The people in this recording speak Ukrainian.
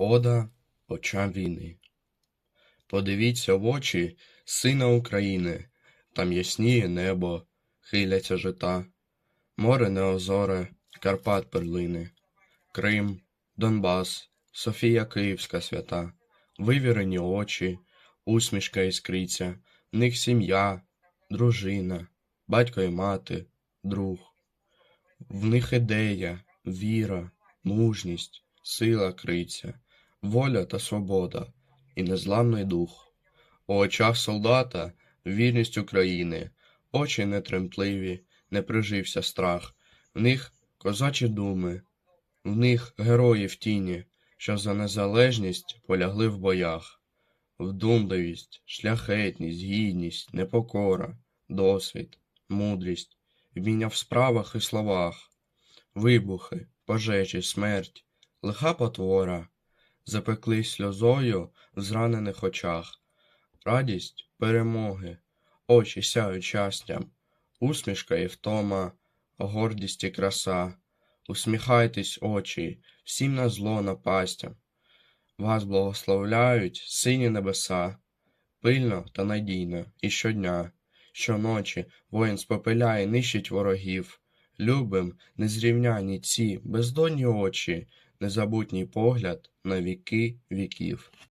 Ода очам війни. Подивіться в очі сина України, там ясніє небо, хиляться жита, море неозоре, Карпат перлини, Крим, Донбас, Софія Київська свята, вивірені очі, усмішка іскриться, в них сім'я, дружина, батько і мати, друг. В них ідея, віра, мужність, сила криться, воля та свобода і незламний дух. У очах солдата вірність України, очі нетремтливі, не прижився страх, в них козачі думи, в них герої в тіні, що за незалежність полягли в боях. Вдумливість, шляхетність, гідність, непокора, досвід, мудрість, вміння в справах і словах, вибухи, пожежі, смерть, лиха потвора, запеклись сльозою в зранених очах, радість перемоги, очі сяють щастям, усмішка і втома, гордість і краса. Усміхайтесь, очі, всім на зло напастям. Вас благословляють сині небеса, пильно та надійно, і щодня, щоночі воїн спопиляє, нищить ворогів. Любим незрівняні ці бездонні очі, незабутній погляд на віки віків.